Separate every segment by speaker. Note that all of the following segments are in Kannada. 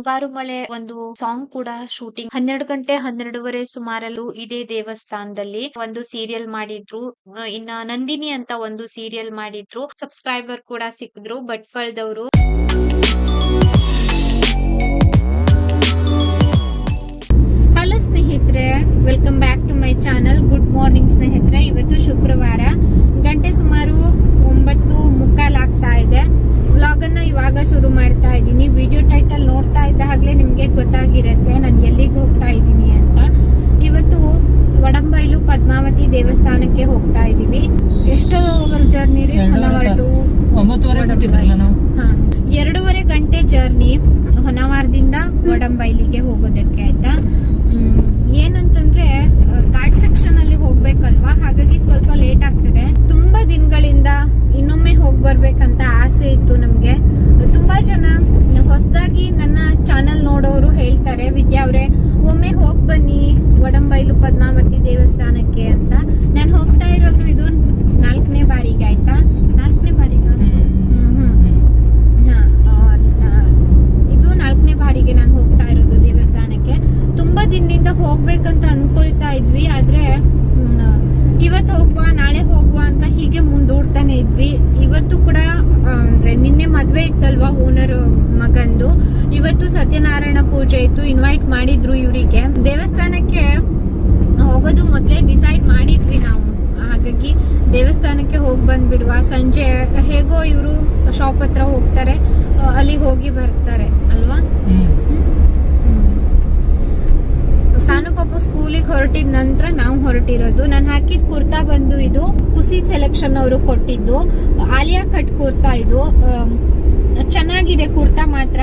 Speaker 1: ಮುಂಗಾರು ಮಳೆ ಒಂದು ಸಾಂಗ್ ಕೂಡ ಶೂಟಿಂಗ್ ಹನ್ನೆರಡು ಗಂಟೆ ಹನ್ನೆರಡುವರೆ ಸುಮಾರಲ್ಲೂ ಇದೇ ದೇವಸ್ಥಾನದಲ್ಲಿ ಒಂದು ಸೀರಿಯಲ್ ಮಾಡಿದ್ರು. ಇನ್ನ ನಂದಿನಿ ಅಂತ ಒಂದು ಸೀರಿಯಲ್ ಮಾಡಿದ್ರು. ಸಬ್ಸ್ಕ್ರೈಬರ್ ಕೂಡ ಸಿಕ್ಕಿದ್ರು ಭಟ್ಫಳದವರು
Speaker 2: ಹಲೋ ಸ್ನೇಹಿತರೆ welcome back to my channel good morning ಸ್ನೇಹಿತರೆ. ಇವತ್ತು ಶುಕ್ರವಾರ. ಗಂಟೆ ಸುಮಾರು ಒಂಬತ್ತು ಮುಕ್ಕಾಲ್ ಆಗ್ತಾ ಇದೆ. ವ್ಲಾಗ್ ಅನ್ನ ಇವಾಗ ಶುರು ಮಾಡ್ತಾ ಇದ್ದೀನಿ. ವಿಡಿಯೋ ಟೈಟಲ್ ನೋಡ್ತಾ ಇದ್ದಾಗಲೇ ನಿಮಗೆ ಗೊತ್ತಾಗಿರುತ್ತೆ. ನಾನು ಎಲ್ಲಿಗೆ ಹೋಗ್ತಾ ಇದ್ದೀನಿ ಅಂತ. ಇವತ್ತು ವಡಂಬೈಲು ಪದ್ಮಾವತಿ ದೇವಸ್ಥಾನಕ್ಕೆ ಹೋಗ್ತಾ ಇದೀವಿ ಎಷ್ಟೋ ಜರ್ನಿ ರೀ.
Speaker 3: ಎರಡೂವರೆ
Speaker 2: ಗಂಟೆ ಜರ್ನಿ ಹೊನವಾರದಿಂದ ವಡಂಬೈಲಿಗೆ ಹೋಗೋದಕ್ಕೆ ಆಯ್ತಾ? ಏನಂತಂದ್ರೆ ಘಾಟ್ ಸೆಕ್ಷನ್ ಅಲ್ಲಿ ಹೋಗ್ಬೇಕಲ್ವಾ? ಹಾಗಾಗಿ ಸ್ವಲ್ಪ ಲೇಟ್ ಆಗ್ತದೆ. ತುಂಬಾ ದಿನಗಳಿಂದ ಇನ್ನೊಮ್ಮೆ ಹೋಗ್ ಬರ್ಬೇಕಂತ ಆಸೆ ಇತ್ತು ನಮ್ಗೆ. ತುಂಬಾ ಜನ ಹೊಸದಾಗಿ ನನ್ನ ಚಾನೆಲ್ ನೋಡೋರು ಹೇಳ್ತಾರೆ, ವಿದ್ಯಾ ಅವ್ರೆ, ಒಮ್ಮೆ ಹೋಗ್ ಬನ್ನಿ, ವಡಂಬೈಲು ಪದ್ಮಾವತಿ ದೇವಸ್ಥಾನಕ್ಕೆ ಅಂತ. ನಾನು ಹೋಗ್ತಾ ಇರೋದು ಇದು ನಾಲ್ಕನೇ ಬಾರಿಗೆ ಆಯ್ತಾ ನಾಲ್ಕನೇ ಬಾರಿಗ ಹ್ಮ್ ಹ್ಮ್ ಹಾ, ಆ, ನಾ- ಇದು ನಾಲ್ಕನೇ ಬಾರಿಗೆ ನಾನು ಹೋಗ್ತಾ ಇರೋದು ದೇವಸ್ಥಾನಕ್ಕೆ ತುಂಬಾ ದಿನದಿಂದ ಹೋಗ್ಬೇಕಂತ ಅನ್ಕೊಳ್ತಾ ಇದ್ವಿ ಆದ್ರೆ ಮ್, ಇವತ್ತು ಹೋಗುವ ನಾಳೆ ಹೋಗುವ ಅಂತ ಹೀಗೆ ಮುಂದೂಡ್ತಾನೆ ಇದ್ವಿ ಇವತ್ತು ಕೂಡ ಆ, ಅಂದ್ರೆ ನಿನ್ನೆ ಮದ್ವೆ ಇತ್ತಲ್ವಾ ಓನರ್ ಮಗಂದು ಇವತ್ತು ಸತ್ಯನಾರಾಯಣ ಪೂಜೆ ಇತ್ತು ಇನ್ವೈಟ್ ಮಾಡಿದ್ರು ಇವರಿಗೆ. ದೇವಸ್ಥಾನಕ್ಕೆ ಹೋಗೋದು ಮೊದಲೇ ಡಿಸೈಡ್ ಮಾಡಿದ್ವಿ ನಾವು. ಹಾಗಾಗಿ ದೇವಸ್ಥಾನಕ್ಕೆ ಹೋಗಿ ಬಂದ್ಬಿಡುವ. ಸಂಜೆ ಹೇಗೋ ಇವರು ಶಾಪ್ ಹತ್ರ ಹೋಗ್ತಾರೆ. ಅಲ್ಲಿ ಹೋಗಿ ಬರ್ತಾರೆ. ಅಲ್ವಾ. ಸಾನು ಪಾಪು ಸ್ಕೂಲಿಗೆ ಹೊರಟಿದ ನಂತರ ನಾವು ಹೊರಟಿರೋದು. ನಾನು ಹಾಕಿದ ಕುರ್ತಾ ಬಂದು ಇದು, ಕುಸಿ ಸೆಲೆಕ್ಷನ್ ಅವರು ಕೊಟ್ಟಿದ್ದು. ಆಲಿಯಾ ಕಟ್ ಕುರ್ತಾ ಇದು. ಚೆನ್ನಾಗಿದೆ ಕುರ್ತಾ ಮಾತ್ರ.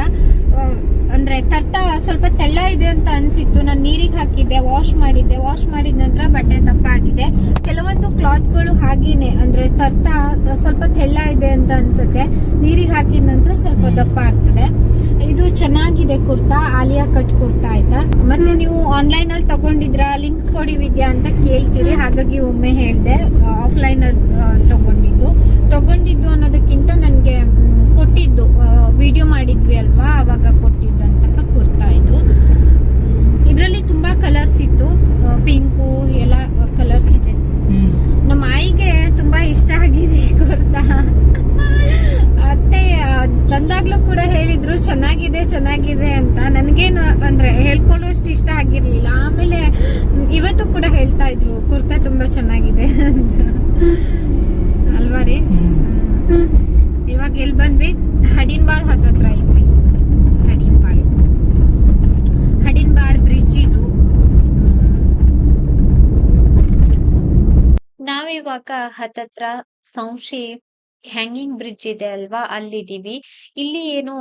Speaker 2: ಅಂದ್ರೆ ತರ್ತಾ ಸ್ವಲ್ಪ ತೆಳ್ಳ ಇದೆ ಅಂತ ಅನ್ಸಿತ್ತು. ನಾನು ನೀರಿಗೆ ಹಾಕಿದ್ದೆ ವಾಶ್ ಮಾಡಿದ್ದೆ. ವಾಶ್ ಮಾಡಿದ ನಂತರ ಬಟ್ಟೆ ದಪ್ಪ ಆಗಿದೆ ಕೆಲವೊಂದು ಕ್ಲಾತ್ಗಳು ಹಾಗೇನೆ. ಅಂದ್ರೆ ತರ್ತಾ ಸ್ವಲ್ಪ ತೆಳ್ಳ ಇದೆ ಅಂತ ಅನ್ಸುತ್ತೆ. ನೀರಿಗೆ ಹಾಕಿದ ನಂತರ ಸ್ವಲ್ಪ ದಪ್ಪ ಆಗ್ತದೆ. ಇದು ಚೆನ್ನಾಗಿದೆ ಕುರ್ತಾ ಆಲಿಯಾ ಕಟ್ ಕುರ್ತಾ ಆಯ್ತಾ? ಮತ್ತೆ ನೀವು ಆನ್ಲೈನ್ ಅಲ್ಲಿ ತಗೊಂಡಿದ್ರ? ಲಿಂಕ್ ಕೊಡಿ ವಿದ್ಯಾ ಅಂತ ಕೇಳ್ತೀರಿ. ಹಾಗಾಗಿ ಒಮ್ಮೆ ಹೇಳಿದೆ ಆಫ್ಲೈನ್ ಅಲ್ಲಿ ತಗೊಂಡಿದ್ದು. ತಗೊಂಡಿದ್ದು ಅನ್ನೋದಕ್ಕಿಂತ ನನಗೆ ಕೊಟ್ಟಿದ್ದು ವಿಡಿಯೋ ಮಾಡಿದ್ವಿ ಅಲ್ವಾ? ಅವಾಗ ಕೊಟ್ಟಿದ್ದಂತಹ ಕುರ್ತಾ ಇದು. ಇದರಲ್ಲಿ ತುಂಬಾ ಕಲರ್ಸ್ ಇತ್ತು. ಪಿಂಕು ಎಲ್ಲ ಕಲರ್ಸ್ ಇದೆ. ನಮ್ಮ ಆಯಿಗೆ ತುಂಬಾ ಇಷ್ಟ ಆಗಿದೆ ಕುರ್ತಾ. ಅತ್ತೆ ತಂದಾಗ್ಲೂ ಕೂಡ ಹೇಳಿದ್ರು ಚೆನ್ನಾಗಿದೆ ಚೆನ್ನಾಗಿದೆ ಅಂತ. ನನ್ಗೇನು ಅಂದ್ರೆ ಹೇಳ್ಕೊಳ್ಳೋಷ್ಟು ಇಷ್ಟ ಆಗಿರ್ಲಿಲ್ಲ. ಆಮೇಲೆ ಇವತ್ತು ಕೂಡ ಹೇಳ್ತಾ ಇದ್ರು ಕುರ್ತಾ ತುಂಬಾ ಚೆನ್ನಾಗಿದೆ ಅಂತ. ಅಲ್ವಾ ರೀ. ಇವಾಗ ಎಲ್ಲಿ ಬಂದ್ವಿ? ಹಡಿನ್ಬಾಳ್ ಹತ್ತತ್ರ ಇದ್ವಿ. ಹಡಿನ್ಬಾಳ್. ಬ್ರಿಡ್ಜ್ ಇದು.
Speaker 1: ನಾವಿವಾಗ ಹತ್ತತ್ರ ಸಂಶಿ ಹ್ಯಾಂಗಿಂಗ್ ಬ್ರಿಡ್ಜ್ ಇದೆ ಅಲ್ವಾ? ಅಲ್ಲಿದೀವಿ ಇಲ್ಲಿ ಏನು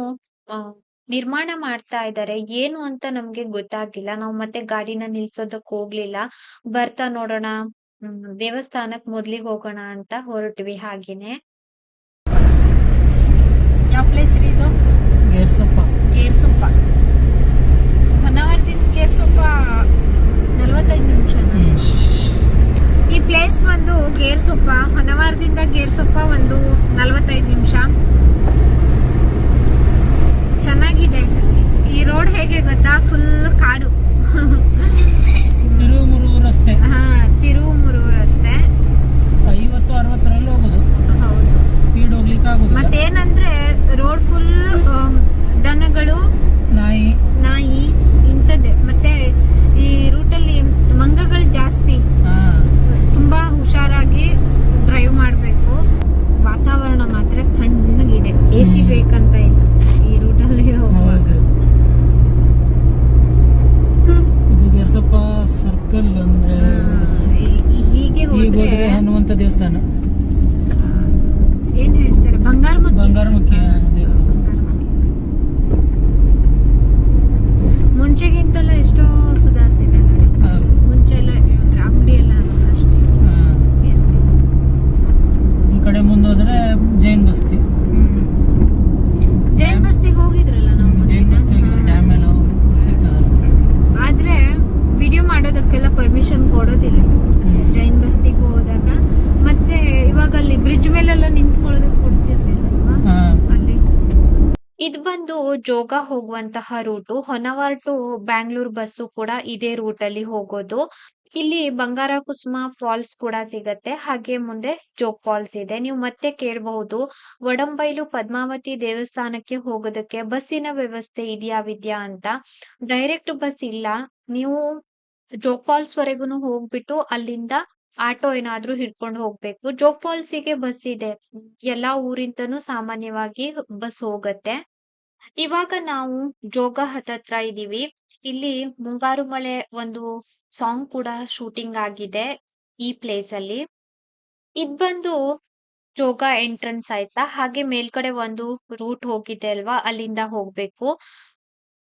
Speaker 1: ನಿರ್ಮಾಣ ಮಾಡ್ತಾ ಇದ್ದಾರೆ ಏನು ಅಂತ ನಮ್ಗೆ ಗೊತ್ತಾಗಿಲ್ಲ. ನಾವು ಮತ್ತೆ ಗಾಡಿನ ನಿಲ್ಸೋದಕ್ ಹೋಗ್ಲಿಲ್ಲ. ಬರ್ತಾ ನೋಡೋಣ. ದೇವಸ್ಥಾನಕ್ ಮೊದ್ಲಿಗೆ ಹೋಗೋಣ ಅಂತ ಹೊರಟ್ವಿ ಹಾಗೇನೆ. ಜೋಗ ಹೋಗುವಂತಹ route Honnavar to Bangalore bus ಕೂಡ ಇದೇ ರೂಟ್ ಅಲ್ಲಿ ಹೋಗೋದು. ಇಲ್ಲಿ ಬಂಗಾರ ಕುಸುಮ ಫಾಲ್ಸ್ ಕೂಡ ಸಿಗತ್ತೆ, ಹಾಗೆ ಮುಂದೆ ಜೋಗ್ ಫಾಲ್ಸ್ ಇದೆ. ನೀವು ಮತ್ತೆ ಕೇಳಬಹುದು ಒಡಂಬೈಲು ಪದ್ಮಾವತಿ ದೇವಸ್ಥಾನಕ್ಕೆ ಹೋಗೋದಕ್ಕೆ ಬಸ್ಸಿನ ವ್ಯವಸ್ಥೆ ಇದೆಯಾ ವಿದ್ಯಾ ಅಂತ. ಡೈರೆಕ್ಟ್ ಬಸ್ ಇಲ್ಲ, ನೀವು ಜೋಗ್ ಫಾಲ್ಸ್ ವರೆಗೂ ಹೋಗ್ಬಿಟ್ಟು ಅಲ್ಲಿಂದ ಆಟೋ ಏನಾದ್ರೂ ಹಿಡ್ಕೊಂಡು ಹೋಗ್ಬೇಕು. ಜೋಗ್ ಫಾಲ್ಸಿಗೆ ಬಸ್ ಇದೆ. ಎಲ್ಲಾ ಊರಿಂದನೂ ಸಾಮಾನ್ಯವಾಗಿ ಬಸ್ ಹೋಗತ್ತೆ. ಇವಾಗ ನಾವು ಜೋಗ ಹತ್ರ ಇದೀವಿ ಇಲ್ಲಿ ಮುಂಗಾರು ಮಳೆ ಒಂದು ಸಾಂಗ್ ಕೂಡ ಶೂಟಿಂಗ್ ಆಗಿದೆ ಈ ಪ್ಲೇಸ್ ಅಲ್ಲಿ. ಇದ್ ಬಂದು ಜೋಗ ಎಂಟ್ರೆನ್ಸ್ ಆಯ್ತಾ? ಹಾಗೆ ಮೇಲ್ಗಡೆ ಒಂದು ರೂಟ್ ಹೋಗಿದೆ ಅಲ್ವಾ? ಅಲ್ಲಿಂದ ಹೋಗ್ಬೇಕು.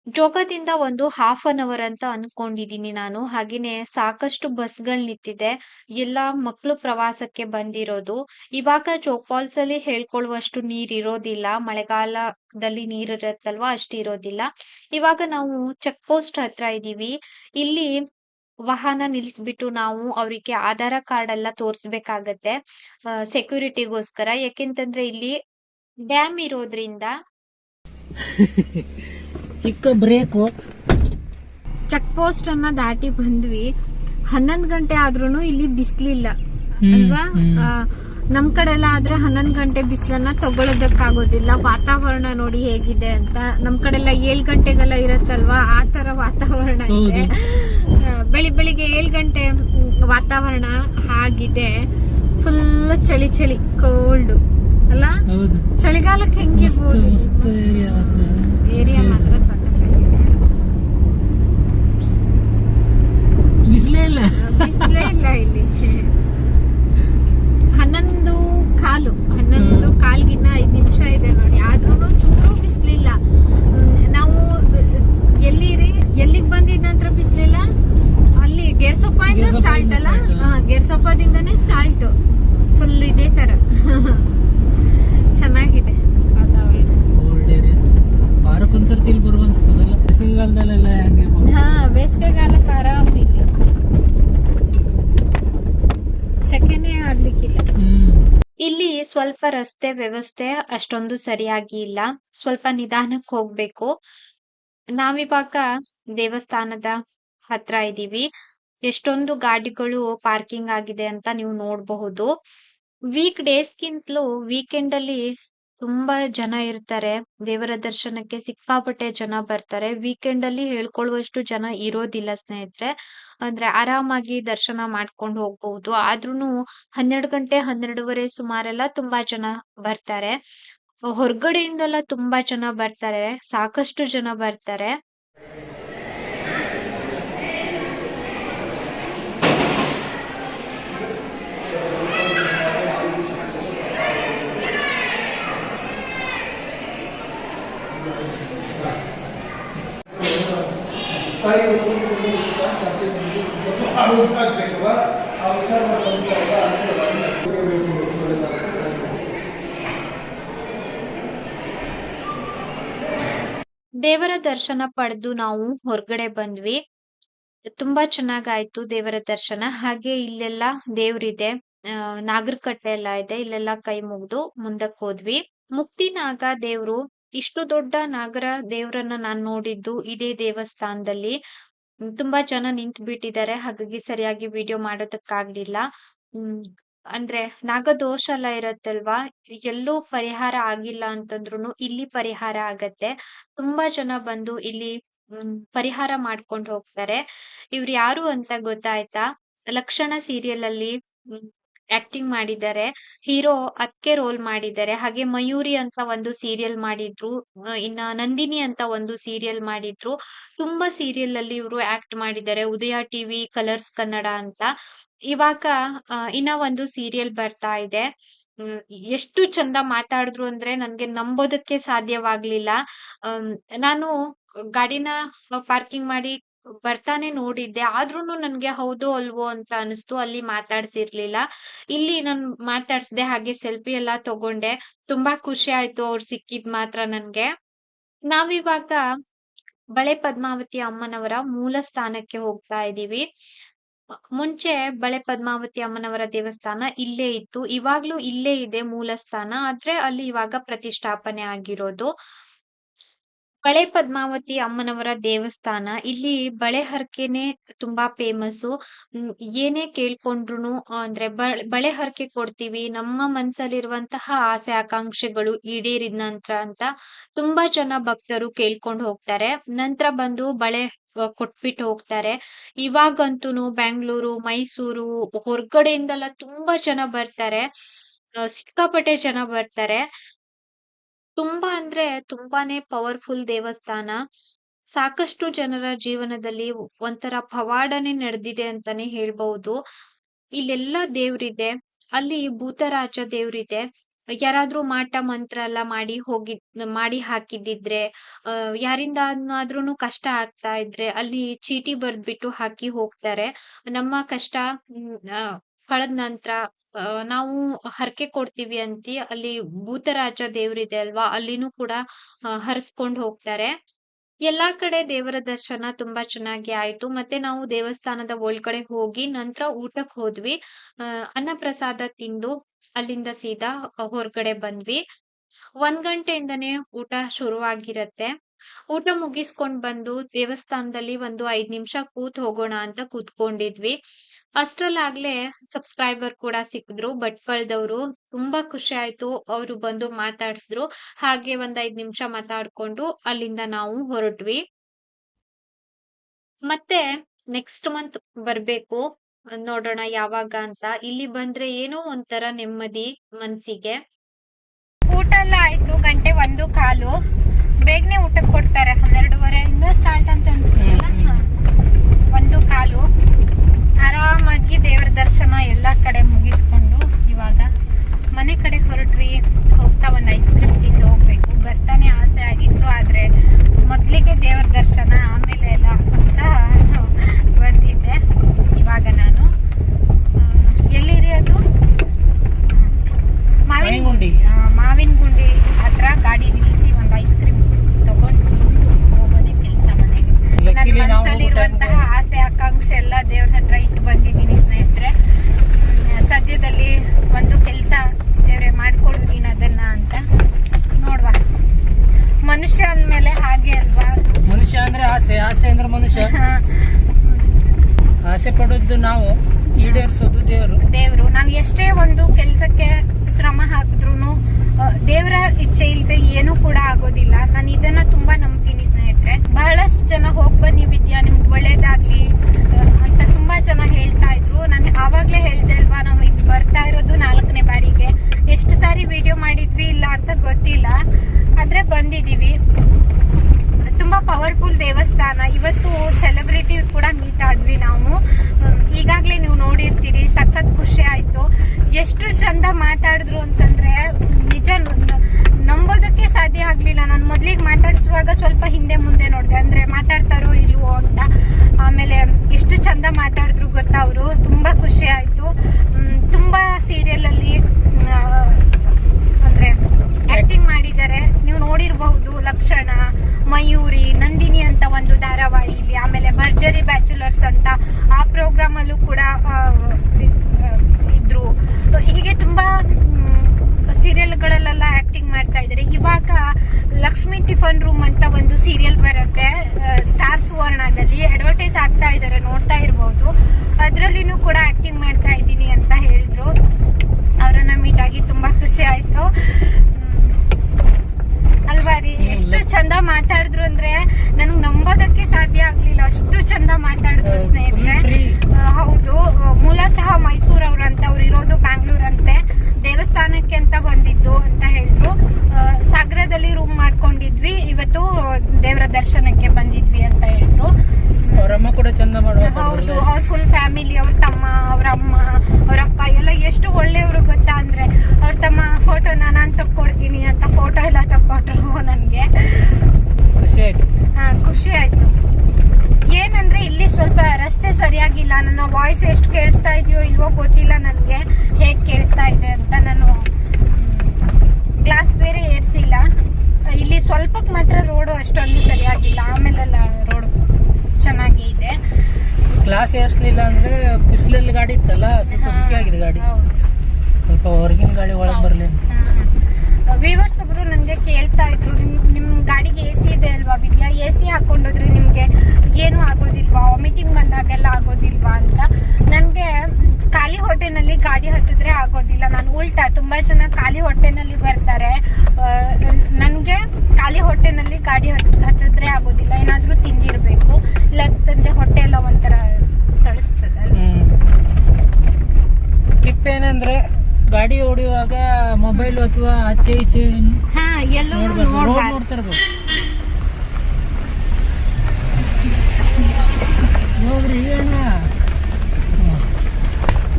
Speaker 1: ಜೋಗದಿಂದ ಒಂದು ಹಾಫ್ ಅನ್ ಅವರ್ ಅಂತ ಅನ್ಕೊಂಡಿದೀನಿ ನಾನು. ಹಾಗೇನೆ ಸಾಕಷ್ಟು ಬಸ್ಗಳು ನಿಂತಿದೆ. ಎಲ್ಲಾ ಮಕ್ಳು ಪ್ರವಾಸಕ್ಕೆ ಬಂದಿರೋದು. ಇವಾಗ ಜೋಗ್ ಫಾಲ್ಸ್ ಅಲ್ಲಿ ಹೇಳ್ಕೊಳ್ಳುವಷ್ಟು ನೀರ್ ಇರೋದಿಲ್ಲ. ಮಳೆಗಾಲದಲ್ಲಿ ನೀರ್ ಇರತ್ತಲ್ವಾ ಅಷ್ಟ್ ಇರೋದಿಲ್ಲ. ಇವಾಗ ನಾವು ಚೆಕ್ ಪೋಸ್ಟ್ ಹತ್ರ ಇದೀವಿ ಇಲ್ಲಿ ವಾಹನ ನಿಲ್ಸ್ಬಿಟ್ಟು ನಾವು ಅವರಿಗೆ ಆಧಾರ ಕಾರ್ಡ್ ಎಲ್ಲ ತೋರ್ಸ್ಬೇಕಾಗತ್ತೆ ಸೆಕ್ಯೂರಿಟಿಗೋಸ್ಕರ ಯಾಕೆಂತಂದ್ರೆ ಇಲ್ಲಿ ಡ್ಯಾಮ್ ಇರೋದ್ರಿಂದ
Speaker 3: ಚಿಕ್ಕ ಬ್ರೇಕು
Speaker 2: ಚೆಕ್ ಪೋಸ್ಟ್ ಅನ್ನ ದಾಟಿ ಬಂದ್ವಿ. ಹನ್ನೊಂದ್ ಗಂಟೆ ಆದ್ರೂನು ಇಲ್ಲಿ ಬಿಸ್ಲಿಲ್ಲ. ಅಲ್ವಾ? ನಮ್ ಕಡೆ ಎಲ್ಲ ಆದ್ರೆ ಹನ್ನೊಂದ್ ಗಂಟೆ ಬಿಸಿಲನ್ನ ತಗೊಳ್ಳೋದಕ್ಕಾಗೋದಿಲ್ಲ ವಾತಾವರಣ ನೋಡಿ ಹೇಗಿದೆ ಅಂತ. ನಮ್ ಕಡೆ ಎಲ್ಲ ಏಳ್ ಗಂಟೆಗೆಲ್ಲ ಇರತ್ತಲ್ವಾ? ಆ ತರ ವಾತಾವರಣ ಇದೆ. ಬೆಳಿ ಬೆಳಿಗ್ಗೆ ಏಳ್ ಗಂಟೆ ವಾತಾವರಣ ಆಗಿದೆ. ಫುಲ್ ಚಳಿ ಚಳಿ ಕೋಲ್ಡ್ ಅಲ್ಲ? ಚಳಿಗಾಲಕ್ಕೆ ಹೆಂಗಿರ್ಬೋದು?
Speaker 3: ಏರಿಯಾ ಮಾತ್ರ
Speaker 2: ಏರಿಯಾ ಮಾತ್ರ ಸಖತ್ತಾಗಿದೆ
Speaker 3: ಬಿಸಿಲೇ ಇಲ್ಲ
Speaker 2: ಬಿಸ್ಲೇ ಇಲ್ಲ ಇಲ್ಲಿ. ಹನ್ನೊಂದು ಕಾಲು ಹನ್ನೊಂದು ಕಾಲ್ಗಿನ್ನ ಐದ್ ನಿಮಿಷ ಇದೆ ನೋಡಿ. ಆದ್ರೂ ಚೂರು ಬಿಸ್ಲಿಲ್ಲ. ನಾವು ಎಲ್ಲಿರಿ? ಎಲ್ಲಿಗೆ ಬಂದಿದ ನಂತರ ಬಿಸ್ಲಿಲ್ಲ? ಅಲ್ಲಿ ಗೇರ್ಸೊಪ್ಪ ಇಂದ ಸ್ಟಾರ್ಟ್ ಅಲ್ಲ? ಗೇರ್ಸೊಪ್ಪದಿಂದನೇ ಸ್ಟಾರ್ಟ್ ಫುಲ್ ಇದೇ ತರ. ಚೆನ್ನಾಗಿದೆ
Speaker 3: ವಾರಕ್ಕೊಂದ್ಸರ್ತಿ ಇಲ್ಲಿ ಬರುವ ಅನ್ಸ್ತದಲ್ಲ ಬೇಸಿಗೆಗಾಲದಲ್ಲೆಲ್ಲ ಹೆಂಗಿರ್ಬೋದು?
Speaker 2: ಹಾ ಬೇಸಿಗೆಗಾಲಕ್ಕೆ ಆರಾಮ್ ಇಲ್ಲಿ ಸೆಕೆನೇ ಆಗ್ಲಿಕ್ಕಿಲ್ಲ
Speaker 1: ಇಲ್ಲಿ ಸ್ವಲ್ಪ ರಸ್ತೆ ವ್ಯವಸ್ಥೆ ಅಷ್ಟೊಂದು ಸರಿಯಾಗಿ ಇಲ್ಲ. ಸ್ವಲ್ಪ ನಿಧಾನಕ್ಕೆ ಹೋಗ್ಬೇಕು. ನಾವಿವಾಗ ದೇವಸ್ಥಾನದ ಹತ್ರ ಇದೀವಿ. ಎಷ್ಟೊಂದು ಗಾಡಿಗಳು ಪಾರ್ಕಿಂಗ್ ಆಗಿದೆ ಅಂತ ನೀವು ನೋಡಬಹುದು. ವೀಕ್ ಡೇಸ್ಗಿಂತಲೂ ವೀಕೆಂಡ್ ಅಲ್ಲಿ ತುಂಬಾ ಜನ ಇರ್ತಾರೆ, ದೇವರ ದರ್ಶನಕ್ಕೆ ಸಿಕ್ಕಾಪಟ್ಟೆ ಜನ ಬರ್ತಾರೆ. ವೀಕೆಂಡ್ ಅಲ್ಲಿ ಹೇಳ್ಕೊಳ್ಳುವಷ್ಟು ಜನ ಇರೋದಿಲ್ಲ ಸ್ನೇಹಿತರೆ. ಅಂದ್ರೆ ಆರಾಮಾಗಿ ದರ್ಶನ ಮಾಡ್ಕೊಂಡು ಹೋಗ್ಬಹುದು. ಆದ್ರೂನು ಹನ್ನೆರಡು ಗಂಟೆ ಹನ್ನೆರಡುವರೆ ಸುಮಾರೆಲ್ಲ ತುಂಬಾ ಜನ ಬರ್ತಾರೆ. ಹೊರಗಡೆಯಿಂದೆಲ್ಲ ತುಂಬಾ ಜನ ಬರ್ತಾರೆ. ಸಾಕಷ್ಟು ಜನ ಬರ್ತಾರೆ ದೇವರ ದರ್ಶನ ಪಡೆದು ನಾವು ಹೊರಗಡೆ ಬಂದ್ವಿ. ತುಂಬಾ ಚೆನ್ನಾಗಾಯ್ತು ದೇವರ ದರ್ಶನ. ಹಾಗೆ ಇಲ್ಲೆಲ್ಲ ದೇವ್ರಿದೆ. ನಾಗರಕಟ್ಟೆ ಎಲ್ಲ ಇದೆ. ಇಲ್ಲೆಲ್ಲ ಕೈ ಮುಗ್ದು ಮುಂದಕ್ಕೆ ಹೋದ್ವಿ. ಮುಕ್ತಿ ನಾಗ ದೇವ್ರು ಇಷ್ಟು ದೊಡ್ಡ ನಾಗರ ದೇವ್ರನ್ನ ನಾನ್ ನೋಡಿದ್ದು ಇದೇ ದೇವಸ್ಥಾನದಲ್ಲಿ. ತುಂಬಾ ಜನ ನಿಂತ್ ಬಿಟ್ಟಿದ್ದಾರೆ ಹಾಗಾಗಿ ಸರಿಯಾಗಿ ವಿಡಿಯೋ ಮಾಡೋದಕ್ಕಾಗ್ಲಿಲ್ಲ. ಅಂದ್ರೆ ನಾಗದೋಷ ಎಲ್ಲ ಇರತ್ತಲ್ವಾ? ಎಲ್ಲೂ ಪರಿಹಾರ ಆಗಿಲ್ಲ ಅಂತಂದ್ರುನು ಇಲ್ಲಿ ಪರಿಹಾರ ಆಗತ್ತೆ. ತುಂಬಾ ಜನ ಬಂದು ಇಲ್ಲಿ ಪರಿಹಾರ ಮಾಡ್ಕೊಂಡು ಹೋಗ್ತಾರೆ. ಇವ್ರು ಯಾರು ಅಂತ ಗೊತ್ತಾಯ್ತಾ? ಲಕ್ಷಣ ಸೀರಿಯಲ್ ಅಲ್ಲಿ ಆಕ್ಟಿಂಗ್ ಮಾಡಿದ್ದಾರೆ, ಹೀರೋ ಅದ್ಕೆ ರೋಲ್ ಮಾಡಿದ್ದಾರೆ, ಹಾಗೆ ಮಯೂರಿ ಅಂತ ಒಂದು ಸೀರಿಯಲ್ ಮಾಡಿದ್ರು ಇನ್ನ ನಂದಿನಿ ಅಂತ ಒಂದು ಸೀರಿಯಲ್ ಮಾಡಿದ್ರು, ತುಂಬಾ ಸೀರಿಯಲ್ ಅಲ್ಲಿ ಇವರು ಆಕ್ಟ್ ಮಾಡಿದ್ದಾರೆ, ಉದಯ ಟಿವಿ ಕಲರ್ಸ್ ಕನ್ನಡ ಅಂತ. ಇವಾಗ ಇನ್ನ ಒಂದು ಸೀರಿಯಲ್ ಬರ್ತಾ ಇದೆ. ಎಷ್ಟು ಚಂದ ಮಾತಾಡಿದ್ರು ಅಂದ್ರೆ ನನ್ಗೆ ನಂಬೋದಕ್ಕೆ ಸಾಧ್ಯವಾಗ್ಲಿಲ್ಲ. ಅಹ್ ನಾನು ಗಾಡಿನ ಪಾರ್ಕಿಂಗ್ ಮಾಡಿ ಬರ್ತಾನೆ ನೋಡಿದ್ದೆ. ಆದ್ರೂನು ನನ್ಗೆ ಹೌದು ಅಲ್ವೋ ಅಂತ ಅನಿಸ್ತು. ಅಲ್ಲಿ ಮಾತಾಡ್ಸಿರ್ಲಿಲ್ಲ. ಇಲ್ಲಿ ನಾನ್ ಮಾತಾಡ್ಸ್ದೆ ಹಾಗೆ ಸೆಲ್ಫಿ ಎಲ್ಲಾ ತಗೊಂಡೆ. ತುಂಬಾ ಖುಷಿ ಆಯ್ತು ಅವ್ರು ಸಿಕ್ಕಿದ್ ಮಾತ್ರ ನನ್ಗೆ. ನಾವಿವಾಗ ಬಳೆ ಪದ್ಮಾವತಿ ಅಮ್ಮನವರ ಮೂಲ ಸ್ಥಾನಕ್ಕೆ ಹೋಗ್ತಾ ಇದೀವಿ. ಮುಂಚೆ ಬಳೆ ಪದ್ಮಾವತಿ ಅಮ್ಮನವರ ದೇವಸ್ಥಾನ ಇಲ್ಲೇ ಇತ್ತು. ಇವಾಗ್ಲೂ ಇಲ್ಲೇ ಇದೆ ಮೂಲ ಸ್ಥಾನ. ಆದ್ರೆ ಅಲ್ಲಿ ಇವಾಗ ಪ್ರತಿಷ್ಠಾಪನೆ ಆಗಿರೋದು. ಬಳೆ ಪದ್ಮಾವತಿ ಅಮ್ಮನವರ ದೇವಸ್ಥಾನ. ಇಲ್ಲಿ ಬಳೆ ಹರಕೆನೆ ತುಂಬಾ ಫೇಮಸ್ಸು ಏನೇ ಕೇಳ್ಕೊಂಡ್ರು ಅಂದ್ರೆ ಬಳೆ ಹರಕೆ ಕೊಡ್ತೀವಿ. ನಮ್ಮ ಮನ್ಸಲ್ಲಿರುವಂತಹ ಆಸೆ, ಆಕಾಂಕ್ಷೆಗಳು ಈಡೇರಿದ ನಂತರ ಅಂತ ತುಂಬಾ ಜನ ಭಕ್ತರು ಕೇಳ್ಕೊಂಡು ಹೋಗ್ತಾರೆ. ನಂತರ ಬಂದು ಬಳೆ ಕೊಟ್ಬಿಟ್ಟು ಹೋಗ್ತಾರೆ. ಇವಾಗಂತೂ ಬ್ಯಾಂಗ್ಳೂರು, ಮೈಸೂರು ಹೊರ್ಗಡೆಯಿಂದೆಲ್ಲ ತುಂಬಾ ಜನ ಬರ್ತಾರೆ. ಸಿಕ್ಕಾಪಟ್ಟೆ ಜನ ಬರ್ತಾರೆ. ತುಂಬಾ ಅಂದ್ರೆ ತುಂಬಾನೇ ಪವರ್‌ಫುಲ್ ದೇವಸ್ಥಾನ. ಸಾಕಷ್ಟು ಜನರ ಜೀವನದಲ್ಲಿ ಒಂಥರ ಪವಾಡನೆ ನಡೆದಿದೆ ಅಂತಾನೆ ಹೇಳ್ಬಹುದು. ಇಲ್ಲೆಲ್ಲಾ ದೇವ್ರಿದೆ. ಅಲ್ಲಿ ಭೂತರಾಜ ದೇವ್ರಿದೆ. ಯಾರಾದ್ರೂ ಮಾಟ ಮಂತ್ರ ಎಲ್ಲ ಮಾಡಿ ಹೋಗಿದ್ ಮಾಡಿ ಹಾಕಿದ್ದಿದ್ರೆ, ಅ ಆದ್ರೂ ಕಷ್ಟ ಆಗ್ತಾ ಇದ್ರೆ ಅಲ್ಲಿ ಚೀಟಿ ಬರ್ದ್ಬಿಟ್ಟು ಹಾಕಿ ಹೋಗ್ತಾರೆ. ನಮ್ಮ ಕಷ್ಟ, ಹ್ಮ್, ಅ ಕಳೆದ ನಂತರ ನಾವು ಹರಕೆ ಕೊಡ್ತೀವಿ ಅಂತಿ, ಅಲ್ಲಿ ಭೂತರಾಜ ದೇವರಿದೆ ಅಲ್ವಾ, ಅಲ್ಲಿನೂ ಕೂಡ ಹರಿಸ್ಕೊಂಡು ಹೋಗ್ತಾರೆ. ಎಲ್ಲಾ ಕಡೆ ದೇವರ ದರ್ಶನ ತುಂಬಾ ಚೆನ್ನಾಗಿ ಆಯ್ತು. ಮತ್ತೆ ನಾವು ದೇವಸ್ಥಾನದ ಒಳಗಡೆ ಹೋಗಿ ನಂತರ ಊಟಕ್ಕೆ ಹೋದ್ವಿ. ಅನ್ನ ಅನ್ನಪ್ರಸಾದ ತಿಂದು ಅಲ್ಲಿಂದ ಸೀದಾ ಹೊರಗಡೆ ಬಂದ್ವಿ. ಒಂದ್ ಗಂಟೆಯಿಂದನೇ ಊಟ ಶುರುವಾಗಿರತ್ತೆ. ಊಟ ಮುಗಿಸ್ಕೊಂಡ್ ಬಂದು ದೇವಸ್ಥಾನದಲ್ಲಿ ಒಂದು ಐದ್ ನಿಮಿಷ ಕೂತ್ ಹೋಗೋಣ ಅಂತ ಕೂತ್ಕೊಂಡಿದ್ವಿ. ಅಷ್ಟ್ರಲ್ಲಾಗ್ಲೇ ಸಬ್ಸ್ಕ್ರೈಬರ್ ಕೂಡ ಸಿಕ್ಕಿದ್ರು ಭಟ್ಕಳದವ್ರು. ತುಂಬಾ ಖುಷಿ ಆಯ್ತು. ಅವ್ರು ಬಂದು ಮಾತಾಡ್ಸಿದ್ರು. ಹಾಗೆ ಒಂದ್ ಐದ್ ನಿಮಿಷ ಮಾತಾಡ್ಕೊಂಡು ಅಲ್ಲಿಂದ ನಾವು ಹೊರಟ್ವಿ. ಮತ್ತೆ ನೆಕ್ಸ್ಟ್ ಮಂತ್ ಬರ್ಬೇಕು. ನೋಡೋಣ ಯಾವಾಗ ಅಂತ. ಇಲ್ಲಿ ಬಂದ್ರೆ ಏನೋ ಒಂಥರ ನೆಮ್ಮದಿ ಮನ್ಸಿಗೆ.
Speaker 2: ಊಟ ಎಲ್ಲ ಆಯ್ತು, ಗಂಟೆ ಒಂದು ಕಾಲು ಬೇಗನೆ ಊಟಕ್ಕೆ ಕೊಡ್ತಾರೆ. ಹನ್ನೆರಡುವರೆಯಿಂದ ಸ್ಟಾರ್ಟ್ ಅಂತ ಅನ್ಸುತ್ತಲ್ಲ. ಒಂದು ಕಾಲು. ಆರಾಮಾಗಿ ದೇವರ ದರ್ಶನ ಎಲ್ಲ ಕಡೆ ಮುಗಿಸ್ಕೊಂಡು ಇವಾಗ ಮನೆ ಕಡೆ ಹೊರಟ್ರಿ ಹೋಗ್ತಾ ಒಂದು ಐಸ್ ಕ್ರೀಮ್ ತಿಂದು ಹೋಗ್ಬೇಕು. ಬರ್ತಾನೆ ಆಸೆ ಆಗಿತ್ತು ಆದ್ರೆ ಮೊದ್ಲಿಗೆ ದೇವರ ದರ್ಶನ ಆಮೇಲೆ ಎಲ್ಲ ಅಂತ ಬಂದಿದ್ದೆ ಇವಾಗ ನಾನು ಆ, ಎಲ್ಲಿರಿ ಅದು ಮಾವಿನ
Speaker 3: ಮಾವಿನಗುಂಡಿ.
Speaker 2: ಆ, ಮಾವಿನ ಗುಂಡಿ ಹತ್ರ ಗಾಡಿ ನಿಲ್ಲಿಸಿ ಒಂದು ಐಸ್ ಕ್ರೀಮ್ ತಗೊಂಡು ತಿಂದು ಹೋಗೋದೇ ಕೆಲಸ ಮನೆಗೆ ನನ್ನ
Speaker 3: Luckily ನಾವು
Speaker 2: ಮನಸ್ಸಲ್ಲಿರುವಂತಹ
Speaker 3: ಊಟ-
Speaker 2: ಆಸೆ ಆಕಾಂಕ್ಷೆ ಎಲ್ಲ ದೇವ್ರ ಹತ್ರ ಇಟ್ಟು ಬಂದಿದ್ದೀನಿ ಸ್ನೇಹಿತರೆ ಹ್ಮ್, ಸದ್ಯದಲ್ಲಿ ಒಂದು ಕೆಲಸ ದೇವ್ರೆ ಮಾಡ್ಕೊಡು ನೀನು ಅದನ್ನ ಅಂತ ನೋಡ್ವಾ ಮನುಷ್ಯ ಅಂದ್ಮೇಲೆ ಹಾಗೆ ಅಲ್ವಾ
Speaker 3: ಮನುಷ್ಯ ಅಂದ್ರೆ ಆಸೆ ಆಸೆ ಅಂದ್ರೆ ಮನುಷ್ಯ ಆಸೆ ಪಡೋದು ನಾವು ಈಡೇರಿಸೋದು ದೇವರು
Speaker 2: ದೇವ್ರು ನಾವ್ ಎಷ್ಟೇ ಒಂದು ಕೆಲ್ಸಕ್ಕೆ ಶ್ರಮ ಹಾಕಿದ್ರು ದೇವರ ಇಚ್ಛೆ ಇಲ್ಲದೆ ಏನೂ ಕೂಡ ಆಗೋದಿಲ್ಲ ನಾನು ಇದನ್ನ ತುಂಬಾ ನಂಬ್ತೀನಿ ಸ್ನೇಹಿತರೆ. ಬಹಳಷ್ಟು ಜನ ಹೋಗ್ ಬನ್ನಿ ವಿದ್ಯಾ, ನಿಮ್ಗೆ ಒಳ್ಳೇದಾಗ್ಲಿ. ಅಂತ ತುಂಬಾ ಜನ ಹೇಳ್ತಾ ಇದ್ರು. ನಾನು ಆವಾಗ್ಲೇ ಹೇಳ್ದೆ ಅಲ್ವಾ, ನಾವು ಇದು ಬರ್ತಾ ಇರೋದು ನಾಲ್ಕನೇ ಬಾರಿಗೆ. ಎಷ್ಟು ಸಾರಿ ವಿಡಿಯೋ ಮಾಡಿದ್ವಿ, ಇಲ್ಲ ಅಂತ ಗೊತ್ತಿಲ್ಲ. ಆದ್ರೆ ಬಂದಿದೀವಿ. ತುಂಬಾ ಪವರ್ಫುಲ್ ದೇವಸ್ಥಾನ. ಇವತ್ತು ಸೆಲೆಬ್ರಿಟಿ ಕೂಡ ಮೀಟ್ ಆದ್ವಿ ನಾವು ಹ್ಮ್, ಈಗಾಗ್ಲೇ ನೀವು ನೋಡಿರ್ತೀರಿ ಸಖತ್ ಖುಷಿ ಆಯ್ತು ಎಷ್ಟು ಚಂದ ಮಾತಾಡಿದ್ರು ಅಂತಂದ್ರೆ ನಿಜ ನ- ನಂಬೋದಕ್ಕೆ ಸಾಧ್ಯ ಆಗ್ಲಿಲ್ಲ ನಾನು ಮೊದ್ಲಿಗೆ ಮಾತಾಡಿಸುವಾಗ ಸ್ವಲ್ಪ ಹಿಂದೆ ಮುಂದೆ ನೋಡಿದೆ ಅಂದ್ರೆ ಮಾತಾಡ್ತಾರೋ ಇಲ್ವೋ ಅಂತ ಆಮೇಲೆ ಎಷ್ಟು ಚಂದ ಮಾತಾಡಿದ್ರು ಗೊತ್ತಾ ಅವರು ತುಂಬಾ ಖುಷಿ ಆಯ್ತು ಹ್ಮ್, ತುಂಬಾ ಸೀರಿಯಲ್ ಅಲ್ಲಿ ಹ್ಮ್, ಆ, ಅಂದ್ರೆ ಆಕ್ಟಿಂಗ್ ಮಾಡಿದ್ದಾರೆ ನೀವು ನೋಡಿರಬಹುದು ಲಕ್ಷಣ ಮಯೂರಿ ನಂದಿನಿ ಅಂತ ಒಂದು ಧಾರಾವಾಹಿಲಿ ಆಮೇಲೆ ಭರ್ಜರಿ ಬ್ಯಾಚುಲರ್ಸ್ ಅಂತ ಆ ಪ್ರೋಗ್ರಾಮ್ ಅಲ್ಲೂ ಕೂಡ ಆ, ಇ- ಆ, ಇದ್ರು ಹೀಗೆ ತುಂಬಾ ಸೀರಿಯಲ್ಗಳಲ್ಲೆಲ್ಲ ಆಕ್ಟಿಂಗ್ ಮಾಡ್ತಾ ಇದ್ದಾರೆ ಇವಾಗ ಲಕ್ಷ್ಮಿ ಟಿಫನ್ ರೂಮ್ ಅಂತ ಒಂದು ಸೀರಿಯಲ್ ಬರುತ್ತೆ ಸ್ಟಾರ್ ಸುವರ್ಣದಲ್ಲಿ ಅಡ್ವರ್ಟೈಸ್ ಆಗ್ತಾ ಇದ್ದಾರೆ ನೋಡ್ತಾ ಇರಬಹುದು ಅದರಲ್ಲಿನೂ ಕೂಡ ಆಕ್ಟಿಂಗ್ ಮಾಡ್ತಾ ಇದ್ದೀನಿ ಅಂತ ಹೇಳಿದ್ರು ಅವರನ್ನ ಮೀಟ್ ಆಗಿ ತುಂಬಾ ಖುಷಿ ಆಯ್ತು ಹ್ಮ್. ಅಲ್ವಾ ರೀ ಎಷ್ಟು ಚಂದ ಮಾತಾಡಿದ್ರು ಅಂದ್ರೆ ನನಗ್ ನಂಬೋದಕ್ಕೆ ಸಾಧ್ಯ ಆಗ್ಲಿಲ್ಲ ಅಷ್ಟು ಚಂದ ಮಾತಾಡಿದ್ರು ಸ್ನೇಹಿತರೆ
Speaker 3: free.
Speaker 2: ಆ, ಹೌದು ಮೂಲತಃ ಮೈಸೂರವ್ರು ಅಂತ ಅವ್ರು ಇರೋದು ಬ್ಯಾಂಗ್ಳೂರ್ ಅಂತೆ ದೇವಸ್ಥಾನಕ್ಕೆ ಅಂತ ಬಂದಿದ್ದು ಅಂತ ಹೇಳಿದ್ರು ಆ, ಸಾಗರದಲ್ಲಿ ರೂಮ್ ಮಾಡ್ಕೊಂಡಿದ್ವಿ ಇವತ್ತು ದೇವರ ದರ್ಶನಕ್ಕೆ ಬಂದಿದ್ವಿ ಅಂತ ಹೇಳಿದ್ರು
Speaker 3: ಅವ್ರಮ್ಮ ಕೂಡ ಚಂದ ಮಾಡುವ
Speaker 2: ಹೌದು ಅವ್ರ ಫುಲ್ ಫ್ಯಾಮಿಲಿ ಅವ್ರ ತಮ್ಮ ಅವ್ರ ಅಮ್ಮ ಅವ್ರ ಅಪ್ಪ ಎಲ್ಲ ಎಷ್ಟು ಒಳ್ಳೆಯವರು ಗೊತ್ತಾ ಅಂದ್ರೆ ಅವ್ರ ತಮ್ಮ ಫೋಟೋ ನಾನು ತಕ್ಕೊಡ್ತೀನಿ ಅಂತ ಫೋಟೋ ಎಲ್ಲ ತಕ್ಕೊಟ್ರು ನನ್ಗೆ
Speaker 3: ಖುಷಿ ಆಯ್ತು
Speaker 2: ಆ, ಖುಷಿ ಆಯ್ತು ಏನಂದ್ರೆ ಇಲ್ಲಿ ಸ್ವಲ್ಪ ರಸ್ತೆ ಸರಿಯಾಗಿಲ್ಲ ನನ್ನ ವಾಯ್ಸ್ ಎಷ್ಟು ಕೇಳಿಸ್ತಾ ಇದೆಯೋ ಇಲ್ವೋ ಗೊತ್ತಿಲ್ಲ ನನಗೆ ಹೇಗ್ ಕೇಳಿಸ್ತಾ ಇದೆ ಅಂತ ನಾನು ಗ್ಲಾಸ್ ಬೇರೆ ಏರ್ಸಿಲ್ಲ. ಇಲ್ಲಿ ಸ್ವಲ್ಪಕ್ಕೆ ಮಾತ್ರ ರೋಡು ಅಷ್ಟೊಂದು ಸರಿಯಾಗಿಲ್ಲ. ಆಮೇಲೆಲ್ಲ ರೋಡ್ ಚೆನ್ನಾಗಿ ಇದೆ.
Speaker 3: ಗ್ಲಾಸ್ ಏರಿಸಲಿಲ್ಲ ಅಂದ್ರೆ ಬಿಸಿಲಲ್ಲಿ ಗಾಡಿ ಇತ್ತಲ್ಲ ಸ್ವಲ್ಪ ಬಿಸಿಯಾಗಿದೆ ಗಾಡಿ. ಸ್ವಲ್ಪ ಹೊರಗಿನ ಗಾಡಿ ಒಳಗೆ ಬರಲಿ
Speaker 2: ವಿವರ್ಸ್ ಒಬ್ರು ನನಗೆ ಕೇಳ್ತಾ ಇದ್ರು ನಿಮ್ ನಿಮ್ ಗಾಡಿಗೆ ಎ ಸಿ ಇದೆ ಅಲ್ವಾ ಏನು ಆಗೋದಿಲ್ವಾ ವಾಮಿಟಿಂಗ್ ಬಂದಾಗೆಲ್ಲ ಆಗೋದಿಲ್ವಾ ಅಂತ ನನಗೆ ಖಾಲಿ ಹೊಟ್ಟೆನಲ್ಲಿ ಗಾಡಿ ಹತ್ತಿದ್ರೆ ಆಗೋದಿಲ್ಲ ನಾನು ಉಲ್ಟಾ ತುಂಬಾ ಜನ ಖಾಲಿ ಹೊಟ್ಟೆನಲ್ಲಿ ಬರ್ತಾರೆ. ನನಗೆ ಖಾಲಿ ಹೊಟ್ಟೆನಲ್ಲಿ ಗಾಡಿ ಹತ್ತಿದ್ರೆ ಆಗೋದಿಲ್ಲ. ಏನಾದ್ರೂ ತಿಂದಿರ್ಬೇಕು. ಇಲ್ಲ ಅಂತಂದ್ರೆ ಹೊಟ್ಟೆ ಎಲ್ಲ ಒಂಥರ ತಳಿಸ್ತದಲ್ಲ.
Speaker 3: ಟಿಪ್ ಏನಂದ್ರೆ ಗಾಡಿ ಓಡಿಯುವಾಗ ಮೊಬೈಲ್ ಅಥವಾ ಆಚೆ ಈಚೆ
Speaker 2: ಹಾ ಎಲ್ಲೂ
Speaker 3: ನೋಡ್ತಿರ್ಬೇಕು. ಅಣ್ಣ.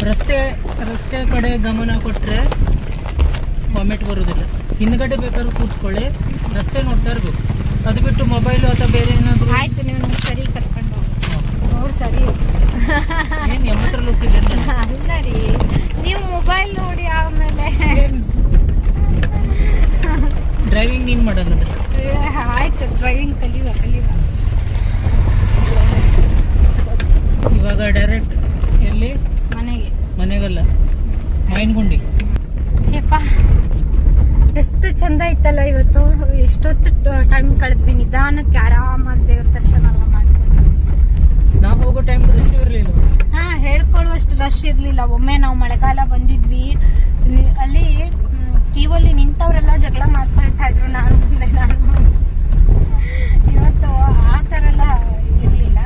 Speaker 3: ರಸ್ತೆ ರಸ್ತೆ ಕಡೆ ಗಮನ ಕೊಟ್ರೆ ವಾಮಿಟ್ ಬರುವುದಿಲ್ಲ ಹಿಂದ್ಗಡೆ ಬೇಕಾದ್ರೂ ಕೂತ್ಕೊಳ್ಳಿ ರಸ್ತೆ ನೋಡ್ತಾ ಇರ್ಬೇಕು. ಅದು ಬಿಟ್ಟು ಮೊಬೈಲು ಅಥವಾ ಬೇರೆ ಏನಾದ್ರು
Speaker 2: ಆಯ್ತು ನೀವು ಸರಿ ಕರ್ಕೊಂಡು ನೋಡಿ ಸರಿ.
Speaker 3: ಏನು ಹೋಗ್ತಿದ್ದೆ
Speaker 2: ಅಲ್ಲ ರೀ. ನೀವು ಮೊಬೈಲ್ ನೋಡಿ ಆಮೇಲೆ
Speaker 3: ಡ್ರೈವಿಂಗ್ ನೀನ್ ಮಾಡೋದಂದ್ರೆ
Speaker 2: ಆಯ್ತು ಡ್ರೈವಿಂಗ್ ಕಲಿಯುವ ಕಲಿಯುವ.
Speaker 3: ಇವಾಗ ಡೈರೆಕ್ಟ್ ಎಲ್ಲಿ?
Speaker 2: ಮನೆಗೆ.
Speaker 3: ಮನೆಗಲ್ಲ. ಮೈನ್ಗುಂಡಿ
Speaker 2: ಯಪ್ಪ. ಎಷ್ಟು ಚಂದ ಇತ್ತಲ್ಲ ಇವತ್ತು. ಎಷ್ಟೊತ್ತು ಟೈಮ್ ಕಳೆದ್ವಿ. ನಿಧಾನಕ್ಕೆ ಆರಾಮಾಗಿ ದೇವ್ರ ದರ್ಶನ ಎಲ್ಲ ಮಾಡ್ಕೊಂಡು.
Speaker 3: ನಾವು ಹೋಗೋ ಟೈಮ್ ರಶ್ ಇರಲಿಲ್ಲ.
Speaker 2: ಹಾ ಹೇಳ್ಕೊಳ್ಳುವಷ್ಟು ರಶ್ ಇರ್ಲಿಲ್ಲ. ಒಮ್ಮೆ ನಾವು ಮಳೆಗಾಲ ಬಂದಿದ್ವಿ. ಅಲ್ಲಿ ಕೀವಲ್ಲಿ ನಿಂತವರೆಲ್ಲ ಜಗಳ ಮಾಡ್ಕೊಳ್ತಾ ಇದ್ರು ನಾನು ಮುಂದೆ ನಾನು. ಇವತ್ತು ಆ ಥರ ಎಲ್ಲ ಇರ್ಲಿಲ್ಲ.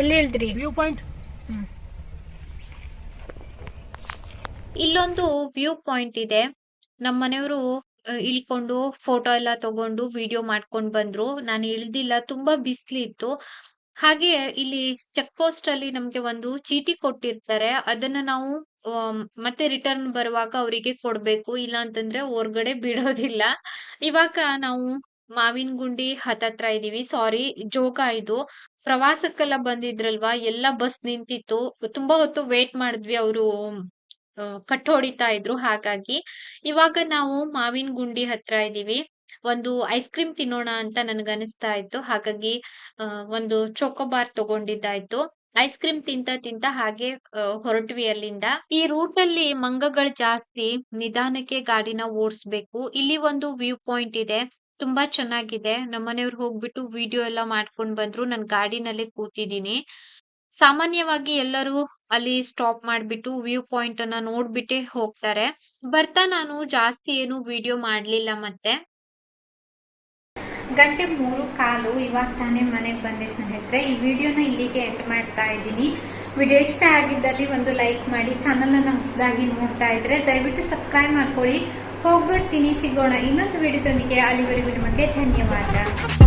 Speaker 2: ಎಲ್ಲಿ ಹೇಳಿದ್ರಿ
Speaker 3: ವ್ಯೂ ಪಾಯಿಂಟ್
Speaker 1: ಇಲ್ಲೊಂದು ವ್ಯೂ ಪಾಯಿಂಟ್ ಇದೆ. ನಮ್ಮ ಮನೆಯವರು ಇಳ್ಕೊಂಡು ಫೋಟೋ ಎಲ್ಲ ತಗೊಂಡು ವಿಡಿಯೋ ಮಾಡ್ಕೊಂಡು ಬಂದ್ರು. ನಾನು ಇಳ್ದಿಲ್ಲ, ತುಂಬಾ ಬಿಸ್ಲಿತ್ತು ಹಾಗೆ ಇಲ್ಲಿ ಚೆಕ್ ಪೋಸ್ಟ್ ಅಲ್ಲಿ ನಮ್ಗೆ ಒಂದು ಚೀಟಿ ಕೊಟ್ಟಿರ್ತಾರೆ. ಅದನ್ನ ನಾವು ಮತ್ತೆ ರಿಟರ್ನ್ ಬರುವಾಗ ಅವರಿಗೆ ಕೊಡ್ಬೇಕು. ಇಲ್ಲ ಅಂತಂದ್ರೆ ಹೊರ್ಗಡೆ ಬಿಡೋದಿಲ್ಲ. ಇವಾಗ ನಾವು ಮಾವಿನ ಗುಂಡಿ ಹತ್ತತ್ರ ಇದೀವಿ. ಸಾರಿ, ಜೋಗ ಇದು. ಪ್ರವಾಸಕ್ಕೆಲ್ಲ ಬಂದಿದ್ರಲ್ವಾ? ಎಲ್ಲ ಬಸ್ ನಿಂತಿತ್ತು. ತುಂಬಾ ಹೊತ್ತು ವೇಟ್ ಮಾಡಿದ್ವಿ ಅವರು. ಕಟ್ ಹೊಡಿತಾ ಇದ್ರು. ಹಾಗಾಗಿ ಇವಾಗ ನಾವು ಮಾವಿನ ಗುಂಡಿ ಹತ್ರ ಇದೀವಿ ಒಂದು ಐಸ್ ಕ್ರೀಮ್ ತಿನ್ನೋಣ ಅಂತ ನನ್ಗ ಅನಿಸ್ತಾ ಇತ್ತು. ಹಾಗಾಗಿ ಒಂದು ಚೋಕೋಬಾರ್ ತಗೊಂಡಿದ್ದಾಯ್ತು. ಐಸ್ ಕ್ರೀಮ್ ತಿಂತ ತಿಂತ ಹಾಗೆ ಹೊರಟ್ವಿ ಅಲ್ಲಿಂದ. ಈ ರೂಟ್ ಅಲ್ಲಿ ಮಂಗಗಳು ಜಾಸ್ತಿ ನಿಧಾನಕ್ಕೆ ಗಾಡಿನ ಓಡಿಸ್ಬೇಕು. ಇಲ್ಲಿ ಒಂದು ವ್ಯೂ ಪಾಯಿಂಟ್ ಇದೆ. ತುಂಬಾ ಚೆನ್ನಾಗಿದೆ. ನಮ್ಮನೆಯವ್ರು ಹೋಗ್ಬಿಟ್ಟು ವಿಡಿಯೋ ಎಲ್ಲ ಮಾಡ್ಕೊಂಡ್ ಬಂದ್ರು. ನಾನ್ ಗಾಡಿನಲ್ಲೇ ಕೂತಿದೀನಿ ಸಾಮಾನ್ಯವಾಗಿ ಎಲ್ಲರೂ ಅಲ್ಲಿ ಸ್ಟಾಪ್ ಮಾಡ್ಬಿಟ್ಟು ವ್ಯೂ ಪಾಯಿಂಟ್ ಅನ್ನ ನೋಡ್ಬಿಟ್ಟೆ ಹೋಗ್ತಾರೆ. ಬರ್ತಾ ನಾನು ಜಾಸ್ತಿ ಏನು ವಿಡಿಯೋ ಮಾಡ್ಲಿಲ್ಲ ಮತ್ತೆ.
Speaker 2: ಗಂಟೆ ಮೂರು ಕಾಲು ಇವಾಗ ತಾನೇ ಮನೆಗೆ ಬಂದೆ ಸ್ನೇಹಿತರೆ. ಈ ವಿಡಿಯೋನ ಇಲ್ಲಿಗೆ ಎಂಡ್ ಮಾಡ್ತಾ ಇದ್ದೀನಿ. ವಿಡಿಯೋ ಇಷ್ಟ ಆಗಿದ್ದಲ್ಲಿ ಒಂದು ಲೈಕ್ ಮಾಡಿ ಚಾನಲನ್ನು ಹೊಸದಾಗಿ ನೋಡ್ತಾ ಇದ್ರೆ ದಯವಿಟ್ಟು ಸಬ್ಸ್ಕ್ರೈಬ್ ಮಾಡ್ಕೊಳ್ಳಿ. ಹೋಗ್ಬರ್ತೀನಿ, ಸಿಗೋಣ ಇನ್ನೊಂದು ವಿಡಿಯೋದೊಂದಿಗೆ ಅಲ್ಲಿವರೆಗೂ ನಿಮಗೆ ಧನ್ಯವಾದ.